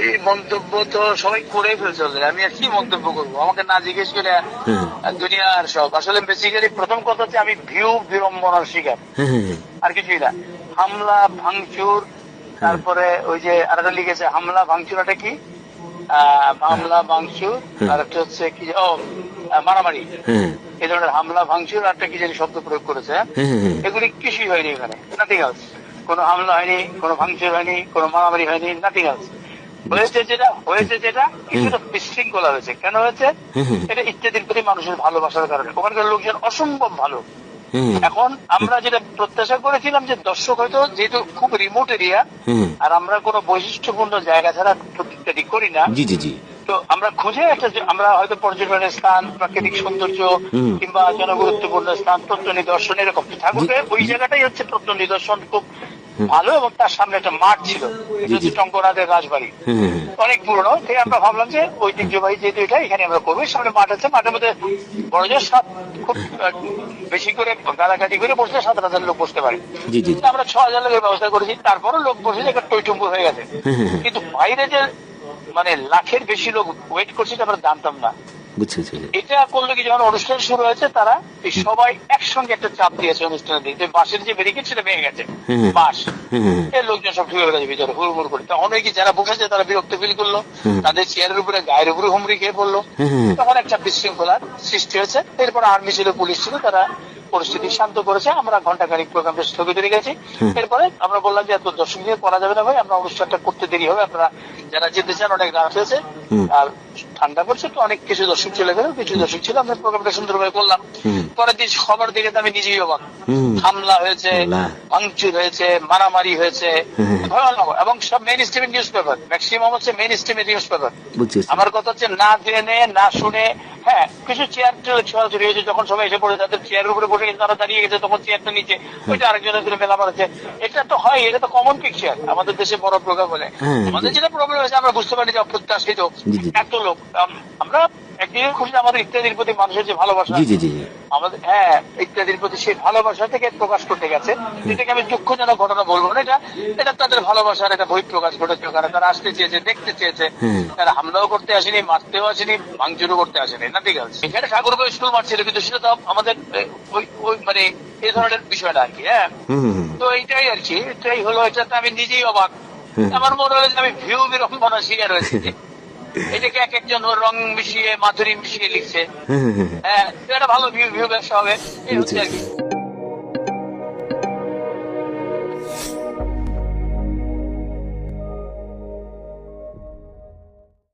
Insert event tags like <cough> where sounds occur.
এই মন্তব্য তো সবাই করে ফেলছে। আমি আর কি মন্তব্য করব? আমাকে না জিজ্ঞেস করে দুনিয়ার সব। আসলে বেসিক্যালি প্রথম কথা হচ্ছে আমি ভিউ বিড়ম্বনার শিকার। হ্যাঁ হ্যাঁ হ্যাঁ। আর কিছুই না। হামলা ভাঙচুর তারপরে ওই যে আরেকটা লিখেছে হামলা ভাঙচুর এটা কি? হামলা ভাঙচুর আর একটা হচ্ছে কি ও মারামারি। হ্যাঁ। এই ধরনের হামলা ভাঙচুর আর একটা কি জানি শব্দ প্রয়োগ করেছে হ্যাঁ? হ্যাঁ হ্যাঁ হ্যাঁ। এগুলি কিছুই হয়নি এখানে। নাথিং এলস কোনো হামলা হয়নি কোনো ভাঙচুর হয়নি কোনো মারামারি হয়নি নাথিং এলস হয়েছে যেটা হয়েছে যেটা কিছুটা বিশৃঙ্খলা হয়েছে। কেন হয়েছে। এটা ইত্যাদির প্রতি মানুষের ভালোবাসার কারণে। ওখানকার লোকজন অসম্ভব ভালো। এখন আমরা যেটা প্রত্যাশা করেছিলাম যে দর্শক হয়তো যেহেতু খুব রিমোট এরিয়া আর আমরা কোনো বৈশিষ্ট্যপূর্ণ জায়গা ছাড়া ইত্যাদি করি না। জি জি জি। তো আমরা খুঁজে একটা যে আমরা হয়তো পর্যটনের স্থান প্রাকৃতিক সৌন্দর্য। কিংবা জনগুরুত্বপূর্ণ স্থান তত্ত্ব নিদর্শন এরকম। ঠাকুরকে ওই জায়গাটাই হচ্ছে তত্ত্ব নিদর্শন খুব ভালো এবং তার সামনে একটা মাঠ ছিল। টঙ্কনাথের রাজবাড়ি। অনেক পুরনো তাই আমরা ভাবলাম যে ঐতিহ্যবাহী যেহেতু এটা এখানে আমরা করব। সামনে মাঠ আছে মাঠের মধ্যে বড় জোর সাত খুব বেশি করে গালাগাটি করে বসলে সাত হাজার লোক বসতে পারে। আমরা ছ হাজার লোকের ব্যবস্থা করেছি তারপরও লোক বসে একটা টইটুম্বুর হয়ে গেছে। কিন্তু বাইরে যে মানে লাখের বেশি লোক ওয়েট করছে আমরা জানতাম না। বুঝছি এটা করল কি যখন অনুষ্ঠান শুরু হয়েছে তারা সবাই একসঙ্গে একটা চাপ দিয়েছে অনুষ্ঠানের দিন যে বাসের যে ব্যারিকেড সেটা ভেঙে গেছে। হুম, হুম। বাস হুম, হুম। লোকজন সব ঢুকে গেছে ভিতরে হুড়মুড় করে। তখন ওই কি যারা বসেছে তারা বিরক্ত ফিল করল। তাদের চেয়ারের উপরে গায়ের উপরে হুমড়ি খেয়ে পড়ল। তখন একটা বিশৃঙ্খলার সৃষ্টি হয়েছে। এরপর আর্মি ছিল পুলিশ ছিল তারা পরিস্থিতি শান্ত করেছে। আমরা ঘণ্টা খানিক প্রোগ্রামটা স্থগিত রেখেছি। এরপরে আমরা বললাম যে এত দর্শক নিয়ে করা যাবে না ভাই আমরা অনুষ্ঠানটা করতে দেরি হবে আপনারা যারা যেতে চান অনেক রাত হয়েছে। আর ঠান্ডা পড়ছে তো অনেক কিছু দর্শক চলে গেল কিছু দর্শক ছিল আমরা প্রোগ্রামটা সুন্দরভাবে করলাম। পরের দিন খবর দেখে তো আমি নিজেই অবাক। হামলা হয়েছে ভাঙচুর হয়েছে মারামারি হয়েছে। ভয়ানক এবং সব মেইন স্ট্রিমের নিউজ পেপার ম্যাক্সিমাম হচ্ছে মেইন স্ট্রিমের নিউজ পেপার আমার কথা হচ্ছে না জেনে না শুনে। হ্যাঁ কিছু চেয়ার ছড়াছড়ি হয়েছে যখন সবাই এসে পড়ে তাদের চেয়ারের উপরে বসে গেছে, তারা দাঁড়িয়ে গেছে তখন চেয়ারটা নিচে। ওইটা আরেকজনের মেলা মারছে এটা তো হয় এটা তো কমন পিকচার আমাদের দেশে বড় প্রোগ্রাম হলে হ্যাঁ, আমাদের। যেটা প্রবলেম হয়েছে আমরা বুঝতে পারি যে অপ্রত্যাশিত। এত লোক। আমরা একদিকে খুশি আমাদের ইত্যাদির প্রতি মানুষের যে ভালোবাসা আমাদের হ্যাঁ ইত্যাদির প্রতি সেই ভালোবাসা থেকে প্রকাশ করতে গেছে যেটাকে আমি দুঃখজনক ঘটনা বলব না এটা এটা তাদের ভালোবাসার একটা বই প্রকাশ ঘটেছে কারণ তারা আসতে চেয়েছে দেখতে চেয়েছে। তারা হামলাও করতে আসেনি মারতেও আসেনি ভাঙচুরও করতে আসেনি না ঠিক আছে এখানে ঠাকুরকে স্কুল মারছিল কিন্তু সেটা তো আমাদের ওই ওই মানে এই ধরনের বিষয়টা আর কি হ্যাঁ। তো এইটাই আর কি এটাই হলো এটাতে আমি নিজেই অবাক। <laughs> আমার মনে হয় আমি ভিউ বিড়ম্বনা শিকার হয়েছি এটাকে এক একজন ওর রং মিশিয়ে মাধুরী মিশিয়ে লিখছে। <laughs> হ্যাঁ এটা ভালো ভিউ ভিউ ব্যবসা হবে। এই হচ্ছে আর কি।